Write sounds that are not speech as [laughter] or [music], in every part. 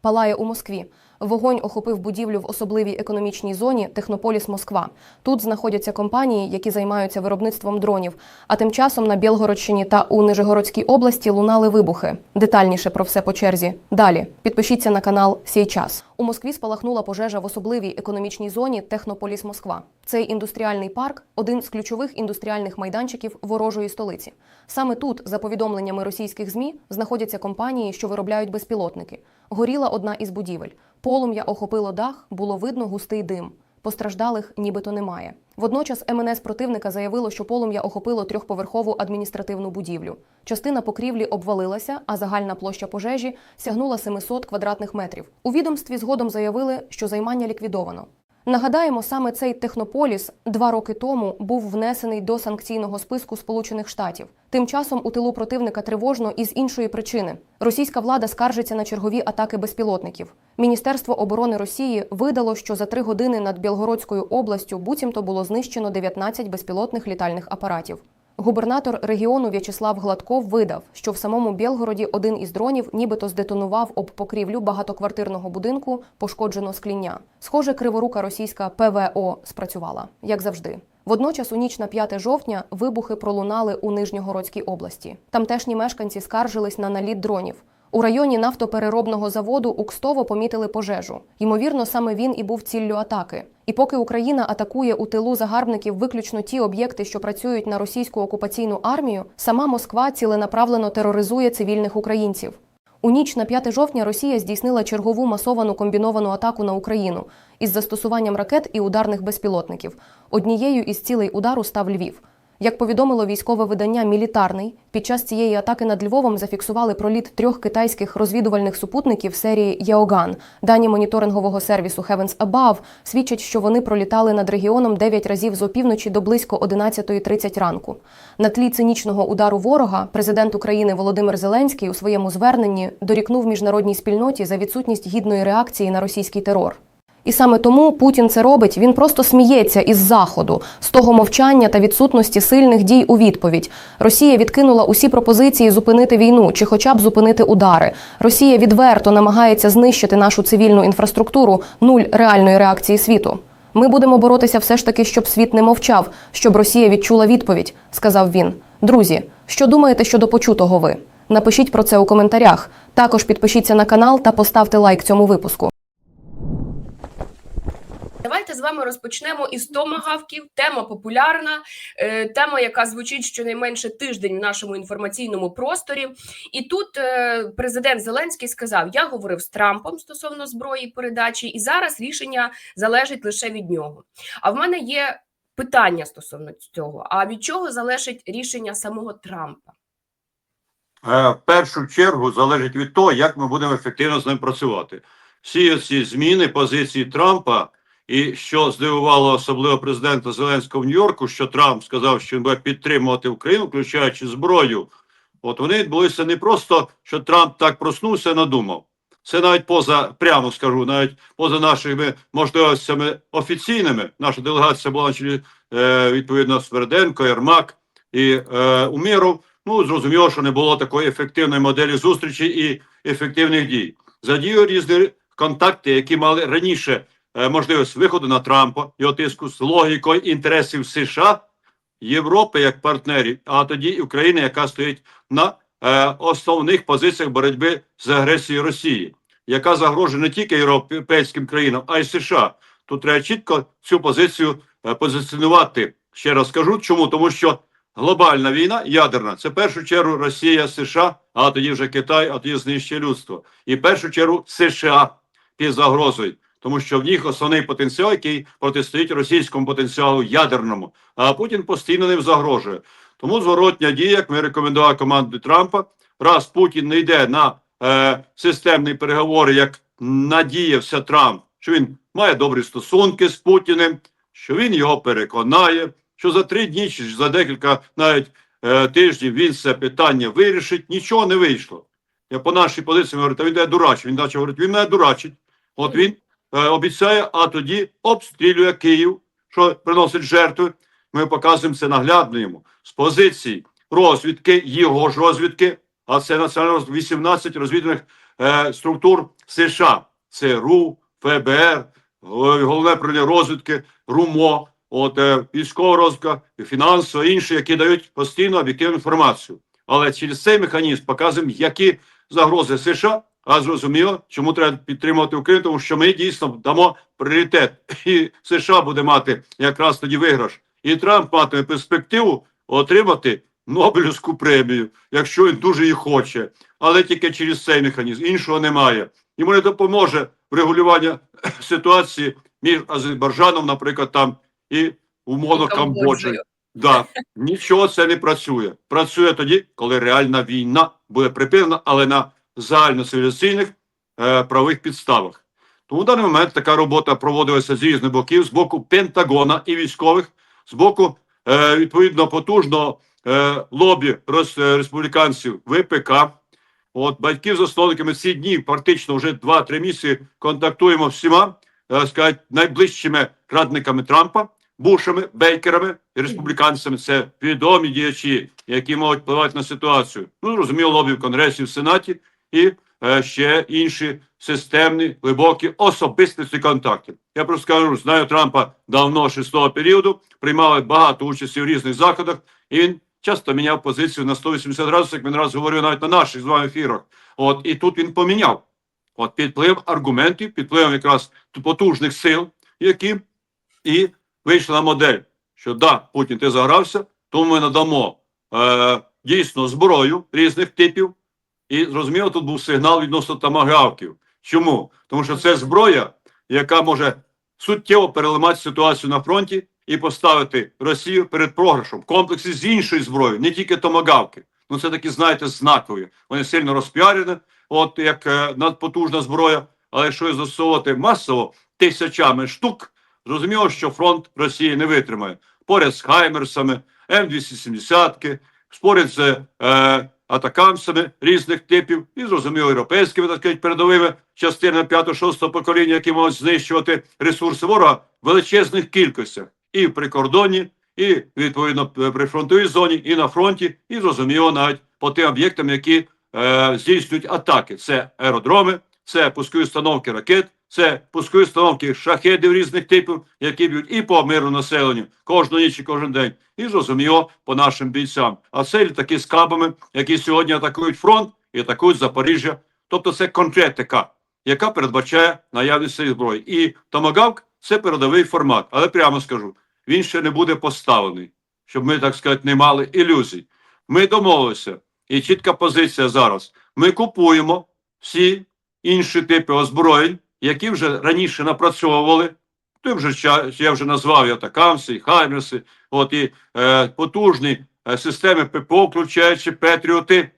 палає у Москві. Вогонь охопив будівлю в особливій економічній зоні Технополіс Москва. Тут знаходяться компанії, які займаються виробництвом дронів. А тим часом на Білгородщині та у Нижегородській області лунали вибухи. Детальніше про все по черзі. Далі підпишіться на канал Сій час. У Москві спалахнула пожежа в особливій економічній зоні Технополіс Москва. Цей індустріальний парк один з ключових індустріальних майданчиків ворожої столиці. Саме тут, за повідомленнями російських змі, знаходяться компанії, що виробляють безпілотники. Горіла одна із будівель. Полум'я охопило дах, було видно густий дим. Постраждалих нібито немає. Водночас МНС противника заявило, що полум'я охопило трьохповерхову адміністративну будівлю. Частина покрівлі обвалилася, а загальна площа пожежі сягнула 700 квадратних метрів. У відомстві згодом заявили, що займання ліквідовано. Нагадаємо, саме цей технополіс два роки тому був внесений до санкційного списку Сполучених Штатів. Тим часом у тилу противника тривожно із іншої причини. Російська влада скаржиться на чергові атаки безпілотників. Міністерство оборони Росії видало, що за три години над Білгородською областю буцімто було знищено 19 безпілотних літальних апаратів. Губернатор регіону В'ячеслав Гладков видав, що в самому Білгороді один із дронів нібито здетонував об покрівлю багатоквартирного будинку, пошкоджено скління. Схоже, криворука російська ПВО спрацювала, як завжди. Водночас, у ніч на 5 жовтня вибухи пролунали у Нижньогородській області. Тамтешні мешканці скаржились на наліт дронів. У районі нафтопереробного заводу Укстово помітили пожежу. Ймовірно, саме він і був ціллю атаки. І поки Україна атакує у тилу загарбників виключно ті об'єкти, що працюють на російську окупаційну армію, сама Москва ціленаправлено тероризує цивільних українців. У ніч на 5 жовтня Росія здійснила чергову масовану комбіновану атаку на Україну із застосуванням ракет і ударних безпілотників. Однією із цілей удару став Львів. Як повідомило військове видання Мілітарний, під час цієї атаки над Львовом зафіксували проліт трьох китайських розвідувальних супутників серії Яоган. Дані моніторингового сервісу Heavens Above свідчать, що вони пролітали над регіоном 9 разів з опівночі до близько 11.30 ранку. На тлі цинічного удару ворога президент України Володимир Зеленський у своєму зверненні дорікнув міжнародній спільноті за відсутність гідної реакції на російський терор. І саме тому Путін це робить. Він просто сміється із заходу, з того мовчання та відсутності сильних дій у відповідь. Росія відкинула усі пропозиції зупинити війну чи, хоча б зупинити удари. Росія відверто намагається знищити нашу цивільну інфраструктуру, нуль реальної реакції світу. Ми будемо боротися все ж таки, щоб світ не мовчав, щоб Росія відчула відповідь, сказав він. Друзі, що думаєте щодо почутого ви? Напишіть про це у коментарях. Також підпишіться на канал та поставте лайк цьому випуску. Давайте з вами розпочнемо із томагавків. Тема популярна, е, тема, яка звучить щонайменше тиждень в нашому інформаційному просторі. І тут е, президент Зеленський сказав: Я говорив з Трампом стосовно зброї передачі, і зараз рішення залежить лише від нього. А в мене є питання стосовно цього: а від чого залежить рішення самого Трампа? Е, в першу чергу залежить від того, як ми будемо ефективно з ним працювати. Всі ці зміни позиції Трампа, і що здивувало особливо президента Зеленського в Нью-Йорку, що Трамп сказав, що він буде підтримувати Україну, включаючи зброю. От вони відбулися не просто, що Трамп так проснувся, надумав. Це навіть поза, прямо скажу, навіть поза нашими можливостями офіційними. Наша делегація була е, відповідно Сверденко, Єрмак і е, Уміров. Ну, зрозуміло, що не було такої ефективної моделі зустрічі і ефективних дій. Задіяли різні контакти, які мали раніше можливість виходу на Трампа, його тиску з логікою інтересів США, Європи як партнерів, а тоді і України, яка стоїть на е, основних позиціях боротьби з агресією Росії, яка загрожує не тільки європейським країнам, а й США. Тут треба чітко цю позицію е, позиціонувати. Ще раз скажу, чому тому, що глобальна війна ядерна це в першу чергу Росія, США, а тоді вже Китай, а тоді знищує людство. І в першу чергу США під загрозою, тому що в них основний потенціал, який протистоїть російському потенціалу ядерному, а Путін постійно ним загрожує. Тому зворотня дія, як ми рекомендували команді Трампа, раз Путін не йде на е, системні переговори, як надіявся Трамп, що він має добрі стосунки з Путіним, що він його переконає, що за три дні чи за декілька навіть е, тижнів він це питання вирішить, нічого не вийшло. Я по нашій позиції говорю, та він дурачить. Він почав говорити, він мене дурачить. От він обіцяє, а тоді обстрілює Київ, що приносить жертви. Ми показуємо це наглядно йому з позиції розвідки, його ж розвідки, а це національно 18 розвідувальних е, структур США. Це РУ, ФБР, головне управління розвідки, РУМО, от е, військова розвідка, фінансова, інші, які дають постійно об'єктивну інформацію. Але через цей механізм показуємо, які загрози США. А зрозуміло, чому треба підтримувати Україну, тому що ми дійсно дамо пріоритет, і США буде мати якраз тоді виграш, і Трамп матиме перспективу отримати Нобелівську премію, якщо він дуже її хоче, але тільки через цей механізм. Іншого немає. Йому не допоможе врегулювання [clears throat] ситуації між Азербайджаном, наприклад, там і умовно Камбоджею. Да, нічого це не працює. Працює тоді, коли реальна війна буде припинена, але на загальноцивілізаційних е, правових підставах. Тому в даний момент така робота проводилася з різних боків, з боку Пентагона і військових, з боку е, відповідно потужного е, лобі роз, е, республіканців ВПК. От батьків засновниками ці дні практично вже 2-3 місяці контактуємо всіма, е, сказати, найближчими радниками Трампа. Бушами, бейкерами і республіканцями це відомі діячі, які можуть впливати на ситуацію. Ну, зрозуміло, лобі в Конгресі, в Сенаті і е, ще інші системні, глибокі особистості контактів. Я просто скажу, знаю Трампа давно шестого періоду, приймали багато участі в різних заходах, і він часто міняв позицію на 180 градусів, як він раз говорив навіть на наших з вами ефірах. От і тут він поміняв. От під впливом аргументів, під впливом якраз потужних сил, які і вийшла модель, що да, Путін, ти загрався, тому ми надамо е, дійсно зброю різних типів. І зрозуміло, тут був сигнал відносно тамагавків. Чому? Тому що це зброя, яка може суттєво переламати ситуацію на фронті і поставити Росію перед програшем в комплексі з іншою зброєю, не тільки томагавки. Ну це такі, знаєте, знакові. Вони сильно розпіарені, от як е, надпотужна зброя. Але якщо її застосовувати масово тисячами штук, зрозуміло, що фронт Росії не витримає. Поряд з Хаймерсами, М270, поряд з е, атакамсами різних типів, і зрозуміло, європейськими так сказати, передовими частинами 5-6 покоління, які можуть знищувати ресурси ворога в величезних кількостях і в прикордонні, і відповідно при фронтовій зоні, і на фронті, і зрозуміло навіть по тим об'єктам, які е, здійснюють атаки. Це аеродроми, це пускові установки ракет, це пускові установки шахедів різних типів, які б'ють і по мирному населенню кожну ніч і кожен день, і зрозуміло по нашим бійцям. А це літаки з кабами, які сьогодні атакують фронт і атакують Запоріжжя. Тобто це конкретика, яка передбачає наявність цієї зброї. І Томагавк це передовий формат. Але прямо скажу, він ще не буде поставлений, щоб ми, так сказати, не мали ілюзій. Ми домовилися, і чітка позиція зараз. Ми купуємо всі інші типи озброєнь, які вже раніше напрацьовували. Тим же я вже назвав і атакамси, хаймерси, от і е, потужні е, системи ППО, включаючи Петріоти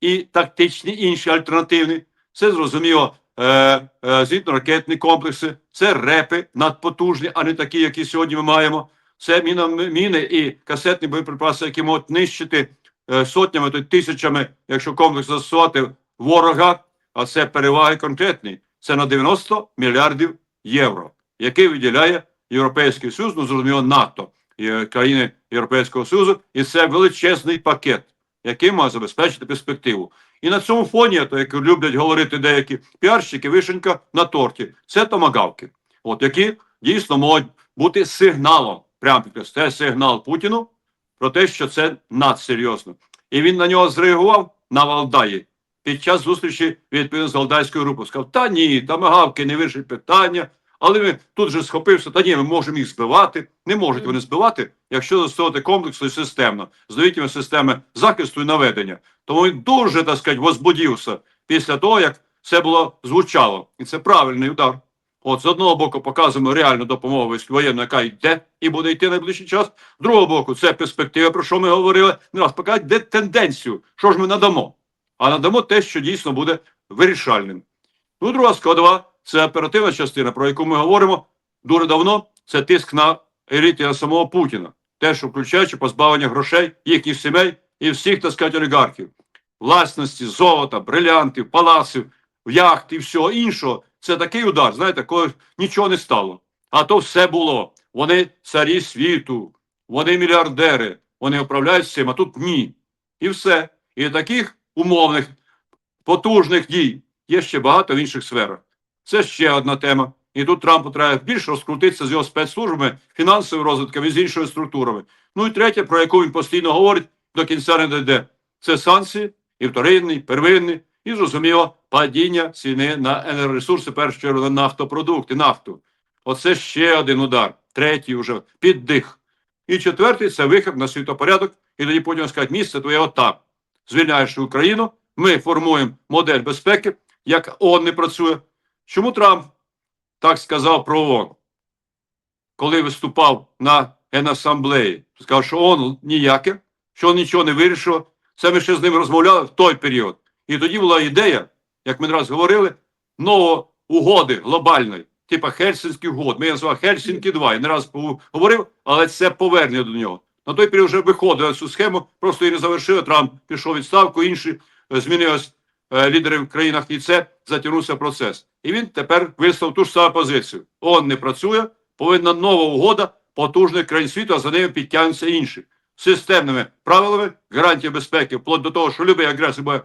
і тактичні інші альтернативні. Це зрозуміло е, е, зенітно-ракетні комплекси, це репи надпотужні, а не такі, які сьогодні ми маємо. Це міна, міни і касетні боєприпаси, які можуть нищити е, сотнями, то тисячами, якщо комплекс застосувати ворога, а це переваги конкретні. Це на 90 мільярдів євро, який виділяє Європейський Союз, ну зрозуміло, НАТО е, країни Європейського Союзу, і це величезний пакет, який має забезпечити перспективу. І на цьому фоні, то як люблять говорити деякі піарщики, вишенька на торті, це томагавки, от які дійсно можуть бути сигналом, прямо це сигнал Путіну про те, що це надсерйозно. І він на нього зреагував на Валдаї під час зустрічі відповідно з Валдайською групою. Сказав, та ні, тамагавки не вирішить питання. Але він тут же схопився, та ні, ми можемо їх збивати. Не можуть вони збивати, якщо застосовувати комплексно і системно, з новітніми системи захисту і наведення. Тому він дуже, так сказати, возбудився після того, як це було звучало. І це правильний удар. От з одного боку показуємо реальну допомогу воєнну, яка йде і буде йти найближчий час. З другого боку, це перспектива, про що ми говорили. Не раз показати, де тенденцію, що ж ми надамо. А надамо те, що дійсно буде вирішальним. Ну, друга складова це оперативна частина, про яку ми говоримо дуже давно. Це тиск на еліти на самого Путіна, те, що включаючи позбавлення грошей їхніх сімей і всіх, так сказати, олігархів, власності, золота, брилянтів, палаців, яхт і всього іншого. Це такий удар, знаєте, коли нічого не стало. А то все було. Вони царі світу, вони мільярдери, вони управляють цим, а тут ні. І все. І таких умовних потужних дій є ще багато в інших сферах. Це ще одна тема. І тут Трампу треба більше розкрутитися з його спецслужбами, фінансовим розвитком і з іншими структурами. Ну і третє, про яку він постійно говорить, до кінця не дійде. Це санкції, і вторинний, первинний, і зрозуміло, падіння ціни на енергоресурси, першу чергу на нафтопродукти, нафту. Оце ще один удар. Третій вже піддих. І четвертий це вихід на світопорядок, і тоді потім скажуть, місце твоє отак. Звільняєш Україну, ми формуємо модель безпеки, як ООН не працює. Чому Трамп так сказав про ООН? Коли виступав на Генасамблеї, сказав, що ООН ніяке, що нічого не вирішило. Це ми ще з ним розмовляли в той період. І тоді була ідея, як ми раз говорили, нової угоди глобальної, типа Хельсинських угод. Ми її назвали Хельсінкі 2. Я не раз говорив, але це повернення до нього. На той період вже виходили цю схему, просто її не завершили. Трамп пішов відставку, інші е, змінились е, лідери в країнах, і це затягнувся процес. І він тепер вислав ту ж саму позицію. ООН не працює, повинна нова угода потужних країн світу, а за ними підтягнуться інші. Системними правилами, гарантія безпеки, вплоть до того, що любий агресор буде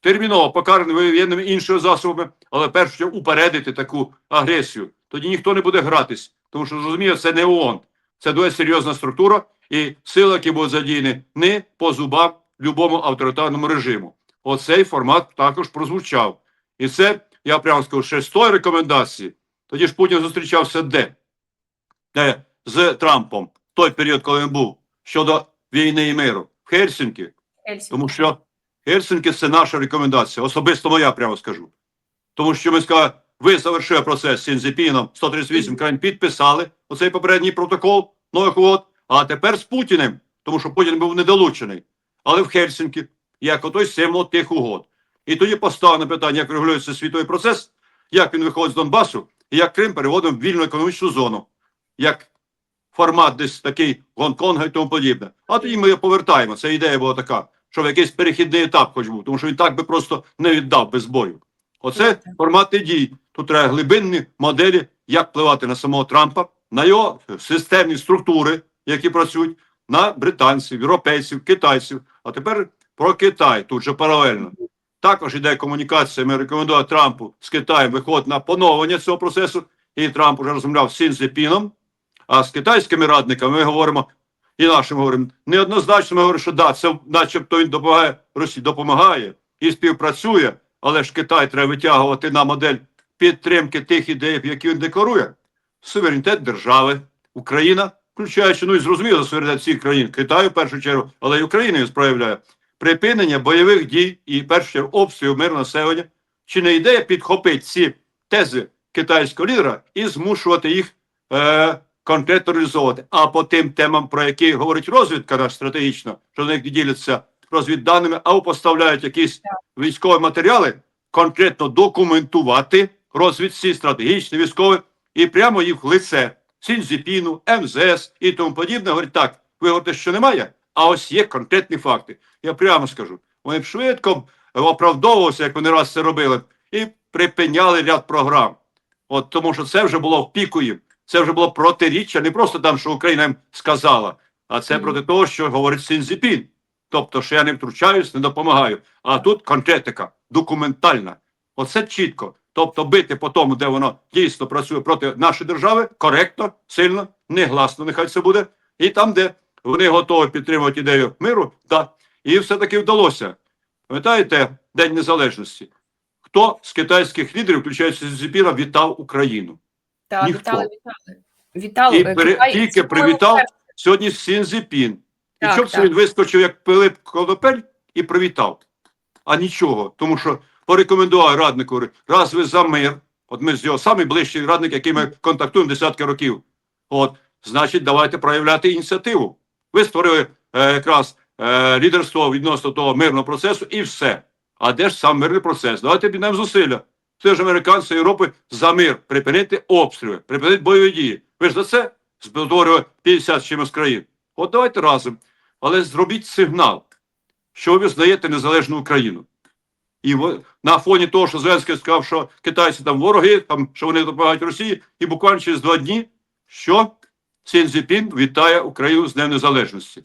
терміново покараний воєнними іншими засобами, але перш упередити таку агресію. Тоді ніхто не буде гратись, тому що розуміє, це не ООН. Це дуже серйозна структура, і сили, які будуть задіяні, не по зубам любому авторитарному режиму. Оцей формат також прозвучав. І це, я прямо скажу, ще з тої рекомендації. Тоді ж Путін зустрічався де? Де з Трампом в той період, коли він був щодо війни і миру в Хельсінкі. Хельсінкі. Тому що Хельсинки це наша рекомендація, особисто моя, прямо скажу. Тому що ми сказали, ви завершили процес з Сінзіпіном, 138 країн підписали оцей попередній протокол нових угод, а тепер з Путіним, тому що Путін був недолучений. Але в Хельсинкі, як отой символ тих угод. І тоді поставлено питання, як регулюється світовий процес, як він виходить з Донбасу, і як Крим переводимо в вільну економічну зону, як формат десь такий Гонконга і тому подібне. А тоді ми повертаємо. Це ідея була така, щоб якийсь перехідний етап хоч був, тому що він так би просто не віддав без бою. Оце формати дій. Тут треба глибинні моделі, як впливати на самого Трампа, на його системні структури, які працюють, на британців, європейців, китайців. А тепер про Китай тут же паралельно. Також іде комунікація. Ми рекомендуємо Трампу з Китаєм виходити на поновлення цього процесу. І Трамп вже розмовляв з Сінзепіном. А з китайськими радниками ми говоримо і нашим говоримо неоднозначно. Ми говоримо, що да, це начебто він допомагає Росії, допомагає і співпрацює, але ж Китай треба витягувати на модель підтримки тих ідей, які він декларує. Суверенітет держави, Україна, включаючи, ну і зрозуміло, суверенітет всіх країн, Китаю в першу чергу, але й Україна він справляє припинення бойових дій і в першу чергу обстрілів мирного населення. Чи не ідея підхопити ці тези китайського лідера і змушувати їх е, конкретно реалізовувати. А по тим темам, про які говорить розвідка наша стратегічна, що вони діляться розвідданими, або поставляють якісь військові матеріали, конкретно документувати розвідці, стратегічні, військові, і прямо їх в лице Сінзіпіну, МЗС і тому подібне. Говорить, так, ви говорите, що немає, а ось є конкретні факти. Я прямо скажу, вони б швидко оправдовувалися, як вони раз це робили, і припиняли ряд програм. От тому, що це вже було в піку їм. Це вже було протиріччя, не просто там, що Україна їм сказала, а це Мгм. проти того, що говорить Сінзіпін. Тобто, що я не втручаюсь, не допомагаю. А тут конкретика, документальна. Оце чітко. Тобто бити по тому, де воно дійсно працює проти нашої держави, коректно, сильно, негласно, нехай це буде. І там, де вони готові підтримувати ідею миру, так. І все-таки вдалося. Пам'ятаєте День Незалежності? Хто з китайських лідерів, включаючи Зіпіра, вітав Україну? Так, ніхто. вітали, вітали. Вітали. І е, пере- Китай тільки привітав. Сьогодні Сінзіпін. І це він вискочив як Пилип Конопель і привітав? А нічого, тому що порекомендував раднику, раз ви за мир, от ми з його самий ближчий радник, який ми контактуємо десятки років. От, значить, давайте проявляти ініціативу. Ви створили е, якраз е, лідерство відносно того мирного процесу і все. А де ж сам мирний процес? Давайте піднемо зусилля. Це ж американці Європи за мир, припинити обстріли, припинити бойові дії. Ви ж за це збудовували 50 чимось країн. От давайте разом. Але зробіть сигнал, що ви визнаєте незалежну Україну. І на фоні того, що Зеленський сказав, що китайці там вороги, там, що вони допомагають Росії, і буквально через два дні, що Цзіньпін вітає Україну з Днем Незалежності.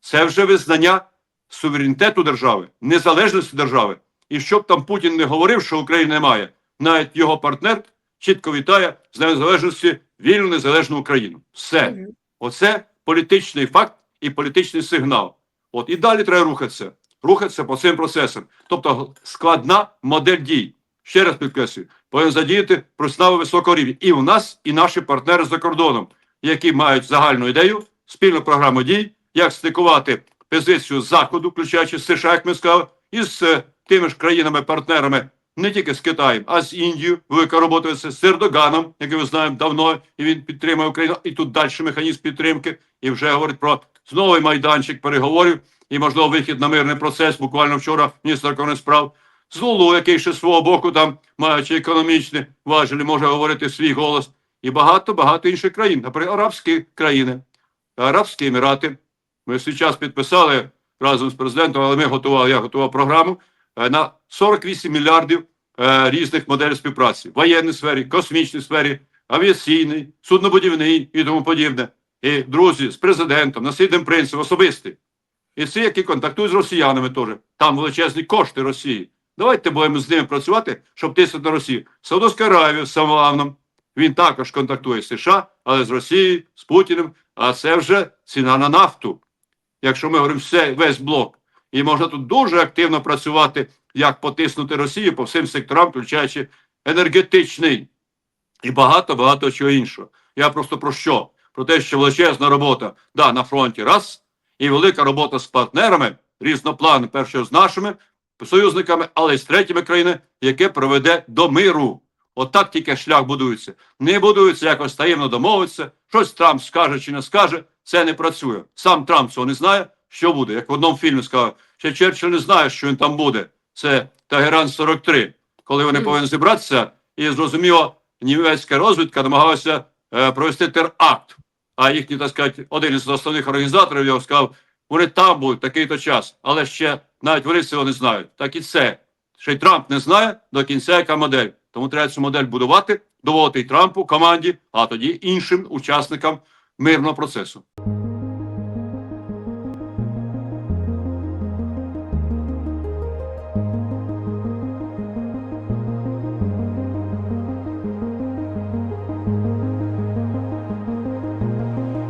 Це вже визнання суверенітету держави, незалежності держави І щоб там Путін не говорив, що України немає, навіть його партнер чітко вітає з Днем незалежності вільну незалежну Україну. Все. Оце політичний факт і політичний сигнал. От і далі треба рухатися. Рухатися по цим процесам. Тобто складна модель дій. Ще раз підкреслюю, повинен задіяти професіонали високого рівня. І у нас, і наші партнери за кордоном, які мають загальну ідею, спільну програму дій, як стикувати позицію Заходу, включаючи США, як ми сказали, із е, тими ж країнами-партнерами, не тільки з Китаєм, а з Індією. Велика робота з Ердоганом, який ми знаємо давно, і він підтримує Україну. І тут далі механізм підтримки, і вже говорить про новий майданчик переговорів і можливо вихід на мирний процес. Буквально вчора міністр закордонних справ з Лулу, який ще з свого боку, там маючи економічні важелі, може говорити свій голос, і багато багато інших країн, наприклад, арабські країни, Арабські Емірати. Ми свій час підписали разом з президентом, але ми готували, я готував програму е, на 48 мільярдів е, різних моделей співпраці в воєнній сфері, космічній сфері, авіаційній, суднобудівній і тому подібне. І друзі з президентом, наслідним принцем особистий. І ці, які контактують з росіянами теж. Там величезні кошти Росії. Давайте будемо з ними працювати, щоб тиснути на Росію. Саудовська Аравія з Самоавном. Він також контактує з США, але з Росією, з Путіним. А це вже ціна на нафту. Якщо ми говоримо все, весь блок. І можна тут дуже активно працювати, як потиснути Росію по всім секторам, включаючи енергетичний і багато-багато чого іншого. Я просто про що? Про те, що величезна робота да, на фронті раз, і велика робота з партнерами, різноплани, перше з нашими союзниками, але й з третіми країнами, яке приведе до миру. Отак тільки шлях будується. Не будується якось таємно домовитися, щось Трамп скаже чи не скаже, це не працює. Сам Трамп цього не знає, що буде. Як в одному фільмі сказав, ще Черчилль не знає, що він там буде. Це Тагеран 43, коли вони повинні зібратися, і зрозуміло, німецька розвідка намагалася е, провести теракт. А їхній, так сказати, один із основних організаторів його сказав, вони там будуть такий-то час, але ще навіть вони цього не знають. Так і це. Ще й Трамп не знає до кінця, яка модель. Тому треба цю модель будувати, доводити і Трампу, команді, а тоді іншим учасникам мирного процесу.